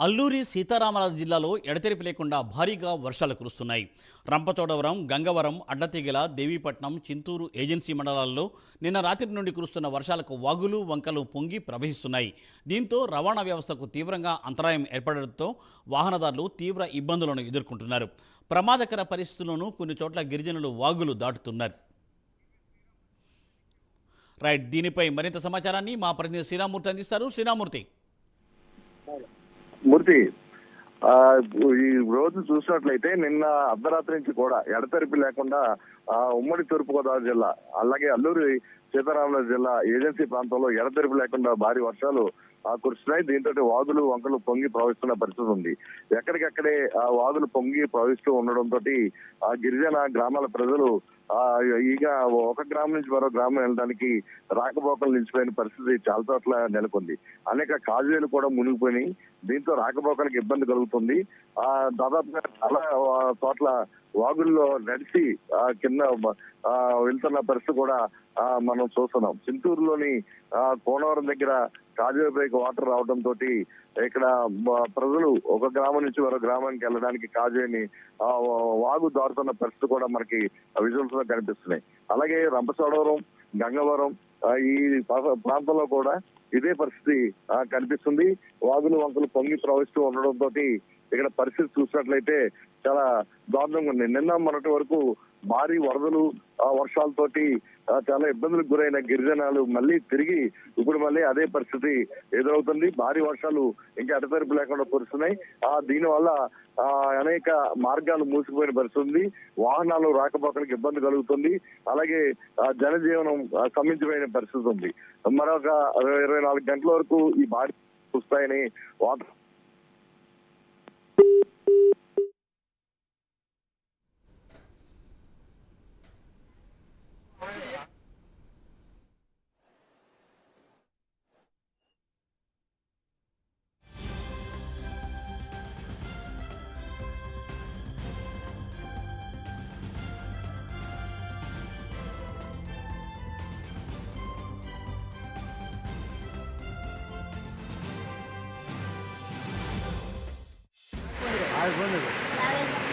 అల్లూరి సీతారామరాజు జిల్లాలో ఎడతెరిపి లేకుండా భారీగా వర్షాలు కురుస్తున్నాయి. రంపచోడవరం గంగవరం అడ్డతీగల దేవీపట్నం చింతూరు ఏజెన్సీ మండలాల్లో నిన్న రాత్రి నుండి కురుస్తున్న వర్షాలకు వాగులు వంకలు పొంగి ప్రవహిస్తున్నాయి. దీంతో రవాణా వ్యవస్థకు తీవ్రంగా అంతరాయం ఏర్పడడంతో వాహనదారులు తీవ్ర ఇబ్బందులను ఎదుర్కొంటున్నారు. ప్రమాదకర పరిస్థితుల్లోనూ కొన్ని చోట్ల గిరిజనులు వాగులు దాటుతున్నారు. రైట్ దీనిపై మరింత సమాచారాన్ని మా ప్రతినిధి శ్రీరామూర్తి అందిస్తారు. శ్రీరామూర్తి. మూర్తి ఆ, ఈ రోజు చూసినట్లయితే నిన్న అర్ధరాత్రి నుంచి కూడా ఎడతెరిపి లేకుండా ఆ, ఉమ్మడి తూర్పుగోదావరి జిల్లా అలాగే అల్లూరి సీతారామరాజు జిల్లా ఏజెన్సీ ప్రాంతంలో ఎడతెరిపి లేకుండా భారీ వర్షాలు కురుస్తున్నాయి దీంతో వాదులు వంకలు పొంగి ప్రవహిస్తున్న పరిస్థితి ఉంది. ఎక్కడికక్కడే ఆ వాదులు పొంగి ప్రవహిస్తూ ఉండడంతో ఆ గిరిజన గ్రామాల ప్రజలు ఈగ ఇక ఒక గ్రామం నుంచి మరో గ్రామం వెళ్ళడానికి రాకపోకలు నిలిచిపోయిన పరిస్థితి చాలా చోట్ల నెలకొంది. అనేక కాజువేలు కూడా మునిగిపోయినాయి. దీంతో రాకపోకలకు ఇబ్బంది కలుగుతుంది. ఆ దాదాపుగా చాలా చోట్ల వాగుల్లో నడిచి ఆ, కింద వెళ్తున్న పరిస్థితి కూడా ఆ, మనం చూస్తున్నాం. చింతూరులోని ఆ, కోనవరం దగ్గర కాజువే పైకి వాటర్ రావడం తోటి ఇక్కడ ప్రజలు ఒక గ్రామం నుంచి మరో గ్రామానికి వెళ్ళడానికి కాజువేని వాగు దారుతున్న పరిస్థితి కూడా మనకి విజువల్స్లో కనిపిస్తున్నాయి. అలాగే రంపచోడవరం గంగవరం ఈ ప్రాంతంలో కూడా ఇదే పరిస్థితి ఆ, కనిపిస్తుంది. వాగులు వంకలు పొంగి ప్రవహిస్తూ ఉండడంతో ఇక్కడ పరిస్థితి చూసినట్లయితే చాలా దారుణంగా ఉంది. నిన్న మొన్నటి వరకు భారీ వరదలు ఆ, వర్షాలతోటి చాలా ఇబ్బందులకు గురైన గిరిజనాలు మళ్ళీ తిరిగి ఇప్పుడు మళ్ళీ అదే పరిస్థితి ఎదురవుతుంది. భారీ వర్షాలు ఇంకా అటతెరపు లేకుండా కురుస్తున్నాయి. ఆ దీని వల్ల అనేక మార్గాలు మూసిపోయిన పరిస్థితి ఉంది. వాహనాలు రాకపోకలకు ఇబ్బంది కలుగుతుంది. అలాగే జనజీవనం ఆ, స్తంభించిపోయిన పరిస్థితి ఉంది. మరొక ఇరవై నాలుగు గంటల వరకు ఈ భారీ వస్తాయని Ah, es bueno.